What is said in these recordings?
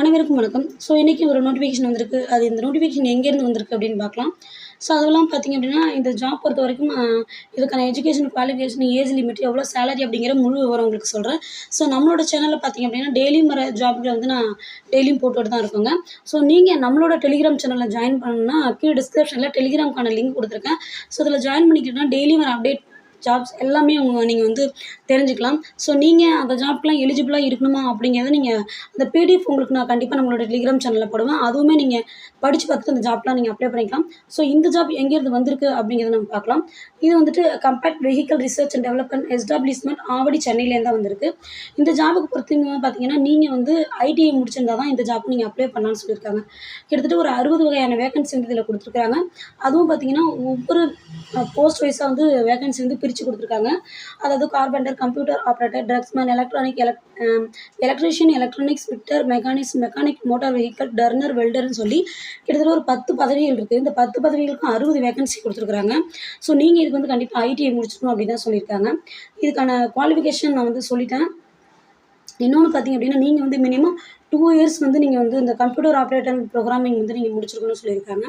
அனைவருக்கும் வணக்கம். ஸோ இன்றைக்கி ஒரு நோட்டிஃபிகேஷன் வந்திருக்கு. அது இந்த நோட்டிஃபிகேஷன் எங்கேருந்து வந்திருக்கு அப்படின்னு பார்க்கலாம். ஸோ அதெல்லாம் பார்த்திங்க அப்படின்னா இந்த ஜாப் பொறுத்த வரைக்கும் இதுக்கான எஜுகேஷன் குவாலிஃபிகேஷன் ஏஜ் லிமிட் எவ்வளோ சேலரி அப்படிங்கிற முழு விவரம் உங்களுக்கு சொல்கிறேன் ஸோ நம்மளோட சேனலில் பார்த்திங்க அப்படின்னா டெய்லியும் வர ஜாப்களை வந்து நான் டெய்லியும் போட்டுகிட்டு தான் இருக்கோங்க. ஸோ நீங்கள் நம்மளோட டெலிகிராம் சேனலில் ஜாயின் பண்ணணும்னா கீழே டிஸ்கிரிப்ஷனில் டெலிகிராம்க்கான லிங்க் கொடுத்துருக்கேன். ஸோ அதில் ஜாயின் பண்ணிக்கிட்டோன்னா டெய்லியும் வர அப்டேட் ஜாப்ஸ் எல்லாமே உங்க நீங்கள் வந்து தெரிஞ்சுக்கலாம். ஸோ நீங்கள் அந்த ஜாப்க்கெலாம் எலிஜிபிளாக இருக்கணுமா அப்படிங்கிறத நீங்கள் அந்த பிடிஎஃப் உங்களுக்கு நான் கண்டிப்பாக நம்மளோட டெலிகிராம் சேனலில் போடுவேன். அதுவுமே நீங்கள் படித்து பார்த்துட்டு அந்த ஜாப்லாம் நீங்கள் அப்ளை பண்ணிக்கலாம். ஸோ இந்த ஜாப் எங்கேருந்து வந்திருக்கு அப்படிங்கிறத நம்ம பார்க்கலாம். இது வந்துட்டு compact vehicle research and development establishment Avadi சென்னையிலேருந்து தான் வந்திருக்கு. இந்த ஜாபுக்கு பொறுத்தவங்க பார்த்தீங்கன்னா நீங்கள் வந்து ஐடிஐ முடிச்சிருந்தா தான் இந்த ஜாப் நீங்கள் அப்ளை பண்ணலாம்னு சொல்லியிருக்காங்க. கிட்டத்தட்ட ஒரு அறுபது வகையான வேகன்சி வந்து இதில் கொடுத்துருக்காங்க. அதுவும் பார்த்தீங்கன்னா ஒவ்வொரு போஸ்ட் வைஸாக வந்து வேகன்சி வந்து பிரித்து கொடுத்துருக்காங்க. அதாவது carpenter computer operator draughtsman electronic elec electrician electronics fitter mechanics mechanic motor vehicle turner வெல்டர்னு சொல்லி கிட்டத்தட்ட ஒரு பத்து பதவிகள் இருக்குது இந்த பத்து பதவிகளுக்கும் அறுபது வேகன்சி கொடுத்துருக்குறாங்க ஸோ நீங்கள் இதுக்கு வந்து கண்டிப்பாக ஐடிஐ முடிச்சிருக்கணும் அப்படின்னு தான் சொல்லியிருக்காங்க. இதுக்கான குவாலிஃபிகேஷன் நான் வந்து சொல்லிட்டேன். இன்னொன்று பார்த்தீங்க அப்படின்னா நீங்கள் வந்து மினிமம் டூ இயர்ஸ் வந்து நீங்கள் வந்து இந்த கம்ப்யூட்டர் ஆப்ரேட்டர் ப்ரோக்ராமிங் வந்து நீங்கள் முடிச்சிருக்கணும்னு சொல்லியிருக்காங்க.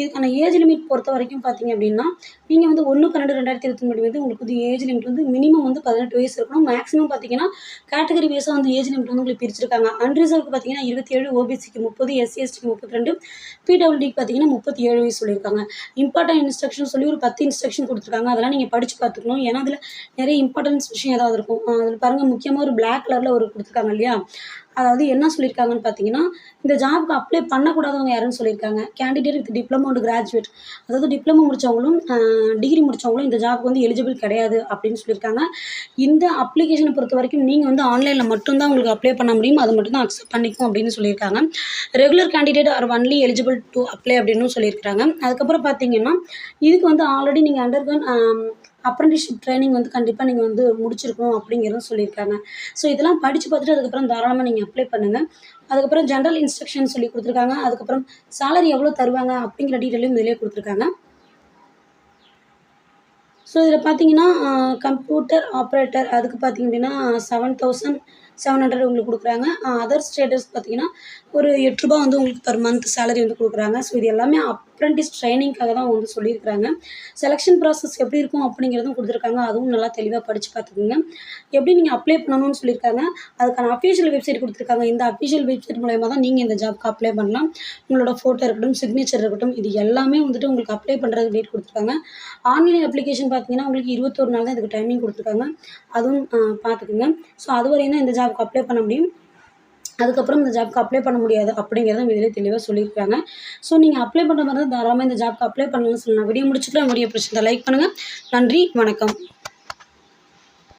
இதுக்கான ஏஜ் லிமிட் பொறுத்த வரைக்கும் பார்த்தீங்க அப்படின்னா நீங்கள் வந்து ஒன்று பன்னெண்டு ரெண்டாயிரத்தி இருபத்தி மூணு வந்து உங்களுக்கு வந்து ஏஜ் லிமிட் வந்து மினிமம் வந்து பதினெட்டு வயசு இருக்கணும். மேக்ஸிமம் பார்த்தீங்கன்னா கேட்டகரி வைஸாக வந்து ஏஜ் லிமிட் வந்து உங்களுக்கு பிரிச்சிருக்காங்க. அன்ரிசர்வ்க்கு பார்த்தீங்கன்னா இருபத்தி ஏழு ஓபிசிக்கு முப்பது எஸ்சி எஸ்டிக்கு முப்பத்தி ரெண்டு பிடபிள்யூடிக்கு பார்த்தீங்கன்னா முப்பத்தி ஏழு வயசு சொல்லியிருக்காங்க. இம்பார்ட்டன்ட் இன்ஸ்ட்ரக்ஷன் சொல்லி ஒரு பத்து இன்ஸ்ட்ரக்ஷன் கொடுத்துருக்காங்க. அதெல்லாம் நீங்கள் படித்து பார்த்துக்கணும். ஏன்னா அதில் நிறைய இம்பார்ட்டன்ஸ் விஷயம் ஏதாவது இருக்கும். அதில் பாருங்கள் முக்கியமாக ஒரு பிளாக் கலரில் ஒரு கொடுத்துருக்காங்க இல்லையா? அதாவது என்ன சொல்லியிருக்காங்கன்னு பார்த்தீங்கன்னா இந்த ஜாப்க்கு அப்ளை பண்ணக்கூடாதவங்க யாருன்னு சொல்லியிருக்காங்க candidate with diploma and graduate அதாவது டிப்ளமோ முடித்தவங்களும் டிகிரி முடித்தவங்களும் இந்த ஜாப்க்கு வந்து எலிஜிபிள் கிடையாது அப்படின்னு சொல்லியிருக்காங்க இந்த அப்ளிகேஷனை பொறுத்த வரைக்கும் நீங்கள் வந்து ஆன்லைனில் மட்டும்தான் உங்களுக்கு அப்ளை பண்ண முடியும். அது மட்டும் தான் அக்செப்ட் பண்ணிக்கும் அப்படின்னு சொல்லியிருக்காங்க. Regular candidate are only eligible to apply அப்படின்னு சொல்லியிருக்காங்க அதுக்கப்புறம் பார்த்தீங்கன்னா இதுக்கு வந்து ஆல்ரெடி நீங்கள் அண்டர்கன் அப்ரெண்டிஷிப் ட்ரைனிங் வந்து கண்டிப்பாக நீங்கள் வந்து முடிச்சிருக்கணும் அப்படிங்கிறதும் சொல்லியிருக்காங்க. ஸோ இதெல்லாம் படித்து பார்த்துட்டு அதுக்கப்புறம் தாராளமாக நீங்கள் அப்ளை பண்ணுங்கள் அதுக்கப்புறம் ஜென்ரல் இன்ஸ்ட்ரக்ஷன் சொல்லி கொடுத்துருக்காங்க. அதுக்கப்புறம் சேலரி எவ்வளோ தருவாங்க அப்படிங்கிற டீட்டெயிலும் இதிலே கொடுத்துருக்காங்க. ஸோ இதில் பார்த்தீங்கன்னா கம்ப்யூட்டர் ஆப்ரேட்டர் அதுக்கு பார்த்தீங்க அப்படின்னா செவன் தௌசண்ட் செவன் ஹண்ட்ரட் உங்களுக்கு கொடுக்குறாங்க. அதர் ஸ்டேட்டஸ் பார்த்தீங்கன்னா ஒரு எட்டு ரூபா வந்து உங்களுக்கு பர் மந்த் சேலரி வந்து கொடுக்குறாங்க. ஸோ இது எல்லாமே அப் அப்ரண்டிஸ் ட்ரைனிங்காக தான் வந்து சொல்லியிருக்காங்க செலெக்ஷன் ப்ராசஸ் எப்படி இருக்கும் அப்படிங்கிறதும் கொடுத்துருக்காங்க. அதுவும் நல்லா தெளிவாக படித்து பார்த்துக்குங்க. எப்படி நீங்கள் அப்ளை பண்ணணும்னு சொல்லியிருக்காங்க. அதுக்கான அஃபிஷியல் வெப்சைட் கொடுத்துருக்காங்க. இந்த அஃபிஷியல் வெப்சைட் மூலயமா தான் நீங்கள் இந்த ஜாப்க்கு அப்ளை பண்ணலாம். உங்களோட ஃபோட்டோ இருக்கட்டும் சிக்னேச்சர் இருக்கட்டும் இது எல்லாமே வந்துட்டு உங்களுக்கு அப்ளை பண்ணுறதுக்கு டேட் கொடுத்துருக்காங்க. ஆன்லைன் அப்ளிகேஷன் பார்த்தீங்கன்னா உங்களுக்கு இருபத்தொரு நாள் தான் இதுக்கு டைமிங் கொடுத்துருக்காங்க. அதுவும் பார்த்துக்குங்க. ஸோ அது வரையும் தான் இந்த ஜாப்க்கு அப்ளை பண்ண முடியும். அதுக்கப்புறம் இந்த ஜாப்க்கு அப்ளை பண்ண முடியாது அப்படிங்கிறத இதிலே தெளிவாக சொல்லியிருக்காங்க. ஸோ நீங்கள் அப்ளை பண்ணுற மாதிரி தான் தாராளமாக இந்த ஜாப்க்கு அப்ளை பண்ணணும்னு சொல்லி நான் வீடியோ முடிச்சுக்கிறேன் வீடியோ பிடிச்சிருந்தா லைக் பண்ணுங்கள் நன்றி. வணக்கம்.